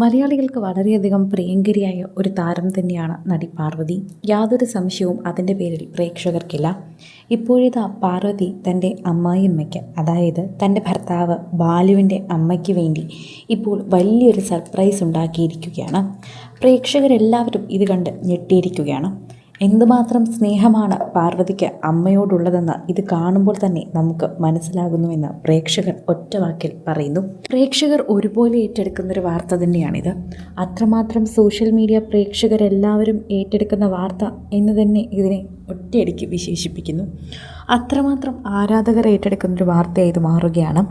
മലയാളികൾക്ക് വളരെയധികം പ്രിയങ്കരിയായ ഒരു താരം തന്നെയാണ് നടി പാർവതി യാതൊരു സംശയവും അതിന്റെ പേരിൽ പ്രേക്ഷകർക്കില്ല. ഇപ്പോഴിതാ പാർവതി തന്റെ അമ്മായിയമ്മയ്ക്ക് അതായത് തന്റെ ഭർത്താവ് ബാലുവിന്റെ അമ്മയ്ക്ക് വേണ്ടി ഇപ്പോൾ വലിയൊരു സർപ്രൈസ് ഉണ്ടാക്കിയിരിക്കുകയാണ്. പ്രേക്ഷകരെല്ലാവരും ഇത് കണ്ട് ഞെട്ടിയിരിക്കുകയാണ്. എന്തുമാത്രം സ്നേഹമാണ് പാർവതിക്ക് അമ്മയോടുള്ളതെന്ന് ഇത് കാണുമ്പോൾ തന്നെ നമുക്ക് മനസ്സിലാകുന്നുവെന്ന് പ്രേക്ഷകർ ഒറ്റ വാക്കിൽ പറയുന്നു. പ്രേക്ഷകർ ഒരുപോലെ ഏറ്റെടുക്കുന്ന ഒരു വാർത്ത തന്നെയാണിത്. അത്രമാത്രം സോഷ്യൽ മീഡിയ പ്രേക്ഷകരെല്ലാവരും ഏറ്റെടുക്കുന്ന വാർത്ത എന്ന് തന്നെ ഇതിനെ ഒറ്റയടിക്ക് വിശേഷിപ്പിക്കുന്നു. അത്രമാത്രം ആരാധകർ ഏറ്റെടുക്കുന്ന ഒരു വാർത്തയായി ഇത് മാറുകയാണ്.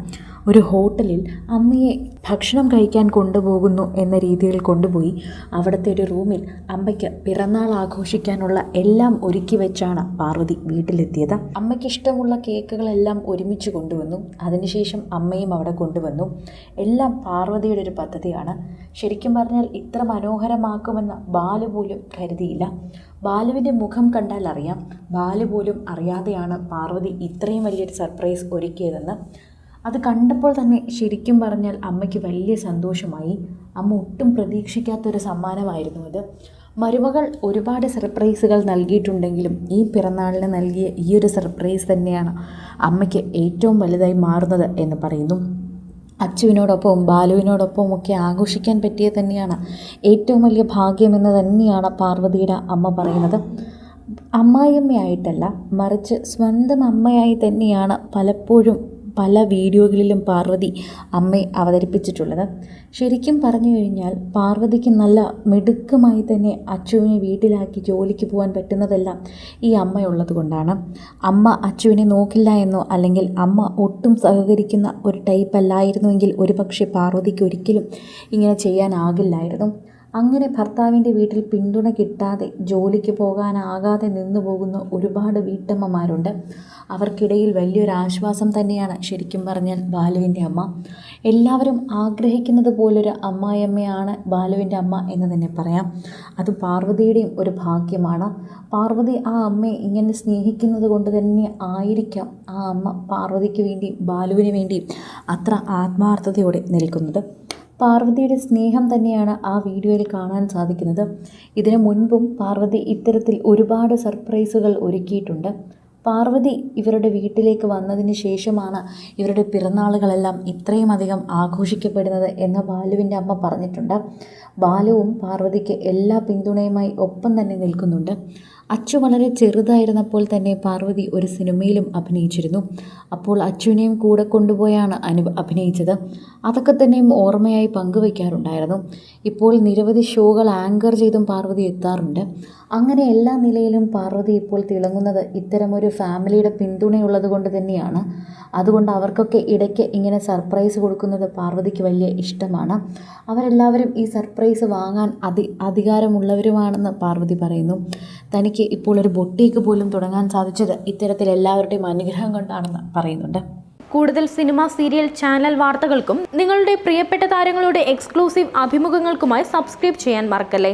ഒരു ഹോട്ടലിൽ അമ്മയെ ഭക്ഷണം കഴിക്കാൻ കൊണ്ടുപോകുന്നു എന്ന രീതിയിൽ കൊണ്ടുപോയി. അവിടുത്തെ ഒരു റൂമിൽ അമ്മയ്ക്ക് പിറന്നാൾ ആഘോഷിക്കാനുള്ള എല്ലാം ഒരുക്കി വെച്ചാണ് പാർവതി വീട്ടിലെത്തിയത്. അമ്മയ്ക്ക് ഇഷ്ടമുള്ള കേക്കുകളെല്ലാം ഒരുമിച്ച് കൊണ്ടുവന്നു. അതിനുശേഷം അമ്മയും അവിടെ കൊണ്ടുവന്നു. എല്ലാം പാർവതിയുടെ ഒരു പദ്ധതിയാണ്. ശരിക്കും പറഞ്ഞാൽ ഇത്ര മനോഹരമാക്കുമെന്ന് ബാലു പോലും കരുതിയില്ല. ബാലുവിന്റെ മുഖം കണ്ടാൽ അറിയാം. ബാലു പോലും അറിയാതെയാണ് പാർവതി ഇത്രയും വലിയൊരു സർപ്രൈസ് ഒരുക്കിയതെന്ന്. അത് കണ്ടപ്പോൾ തന്നെ ശരിക്കും പറഞ്ഞാൽ അമ്മയ്ക്ക് വലിയ സന്തോഷമായി. അമ്മ ഒട്ടും പ്രതീക്ഷിക്കാത്തൊരു സമ്മാനമായിരുന്നു അത്. മരുമകൾ ഒരുപാട് സർപ്രൈസുകൾ നൽകിയിട്ടുണ്ടെങ്കിലും ഈ പിറന്നാളിന് നൽകിയ ഈ ഒരു സർപ്രൈസ് തന്നെയാണ് അമ്മയ്ക്ക് ഏറ്റവും വലുതായി മാറുന്നത് എന്ന് പറയുന്നു. അച്ചുവിനോടൊപ്പവും ബാലുവിനോടൊപ്പവും ഒക്കെ ആഘോഷിക്കാൻ പറ്റിയത് തന്നെയാണ് ഏറ്റവും വലിയ ഭാഗ്യമെന്ന് തന്നെയാണ് പാർവതിയുടെ അമ്മ പറയുന്നത്. അമ്മായിയമ്മയായിട്ടല്ല മറിച്ച് സ്വന്തം അമ്മയായി തന്നെയാണ് പലപ്പോഴും പല വീഡിയോകളിലും പാർവതി അമ്മയെ അവതരിപ്പിച്ചിട്ടുള്ളത്. ശരിക്കും പറഞ്ഞു കഴിഞ്ഞാൽ പാർവതിക്ക് നല്ല മിടുക്കമായി തന്നെ അച്ചുവിനെ വീട്ടിലാക്കി ജോലിക്ക് പോകാൻ പറ്റുന്നതെല്ലാം ഈ അമ്മയുള്ളത് കൊണ്ടാണ്. അമ്മ അച്ചുവിനെ നോക്കില്ല എന്നോ അല്ലെങ്കിൽ അമ്മ ഒട്ടും സഹകരിക്കുന്ന ഒരു ടൈപ്പ് അല്ലായിരുന്നുവെങ്കിൽ ഒരുപക്ഷെ പാർവതിക്ക് ഒരിക്കലും ഇങ്ങനെ ചെയ്യാനാകില്ലായിരുന്നു. അങ്ങനെ ഭർത്താവിന്റെ വീട്ടിൽ പിന്തുണ കിട്ടാതെ ജോലിക്ക് പോകാനാകാതെ നിന്നു പോകുന്ന ഒരുപാട് വീട്ടമ്മമാരുണ്ട്. അവർക്കിടയിൽ വലിയൊരാശ്വാസം തന്നെയാണ് ശരിക്കും പറഞ്ഞാൽ ബാലുവിന്റെ അമ്മ. എല്ലാവരും ആഗ്രഹിക്കുന്നത് പോലൊരു അമ്മായിയമ്മയാണ് ബാലുവിന്റെ അമ്മ എന്ന് തന്നെ പറയാം. അത് പാർവതിയുടെയും ഒരു ഭാഗ്യമാണ്. പാർവതി ആ അമ്മയെ ഇങ്ങനെ സ്നേഹിക്കുന്നത് കൊണ്ട് തന്നെ ആയിരിക്കാം ആ അമ്മ പാർവതിക്ക് വേണ്ടിയും ബാലുവിന് വേണ്ടിയും അത്ര ആത്മാർത്ഥതയോടെ നിൽക്കുന്നത്. പാർവതിയുടെ സ്നേഹം തന്നെയാണ് ആ വീഡിയോയിൽ കാണാൻ സാധിക്കുന്നത്. ഇതിനു മുൻപും പാർവതി ഇത്തരത്തിൽ ഒരുപാട് സർപ്രൈസുകൾ ഒരുക്കിയിട്ടുണ്ട്. പാർവതി ഇവരുടെ വീട്ടിലേക്ക് വന്നതിന് ശേഷമാണ് ഇവരുടെ പിറന്നാളുകളെല്ലാം ഇത്രയും അധികം ആഘോഷിക്കപ്പെടുന്നത് എന്ന് ബാലുവിന്റെ അമ്മ പറഞ്ഞിട്ടുണ്ട്. ബാലുവും പാർവതിക്ക് എല്ലാ പിന്തുണയുമായി ഒപ്പം തന്നെ നിൽക്കുന്നുണ്ട്. അച്ചു വളരെ ചെറുതായിരുന്നപ്പോൾ തന്നെ പാർവതി ഒരു സിനിമയിലും അഭിനയിച്ചിരുന്നു. അപ്പോൾ അച്ചുവിനെയും കൂടെ കൊണ്ടുപോയാണ് അനു അഭിനയിച്ചത്. അതൊക്കെ തന്നെയും ഓർമ്മയായി പങ്കുവയ്ക്കാറുണ്ടായിരുന്നു ഇപ്പോൾ നിരവധി ഷോകൾ ആങ്കർ ചെയ്തും പാർവതി എത്താറുണ്ട്. അങ്ങനെ എല്ലാ നിലയിലും പാർവതി ഇപ്പോൾ തിളങ്ങുന്നത് ഇത്തരമൊരു ഫാമിലിയുടെ പിന്തുണയുള്ളത് കൊണ്ട് തന്നെയാണ്. അതുകൊണ്ട് അവർക്കൊക്കെ ഇടയ്ക്ക് ഇങ്ങനെ സർപ്രൈസ് കൊടുക്കുന്നത് പാർവതിക്ക് വലിയ ഇഷ്ടമാണ്. അവരെല്ലാവരും ഈ സർപ്രൈസ് വാങ്ങാൻ അധി അധികാരമുള്ളവരുമാണെന്ന് പാർവതി പറയുന്നു. തനിക്ക് ഇപ്പോൾ ഒരു ബൊട്ടീക്ക് പോലും തുടങ്ങാൻ സാധിച്ചത് ഇത്തരത്തിൽ എല്ലാവരുടെയും അനുഗ്രഹം കൊണ്ടാണെന്ന് പറയുന്നുണ്ട്. കൂടുതൽ സിനിമ സീരിയൽ ചാനൽ വാർത്തകൾക്കും നിങ്ങളുടെ പ്രിയപ്പെട്ട താരങ്ങളുടെ എക്സ്ക്ലൂസീവ് അഭിമുഖങ്ങൾക്കുമായി സബ്സ്ക്രൈബ് ചെയ്യാൻ മറക്കല്ലേ?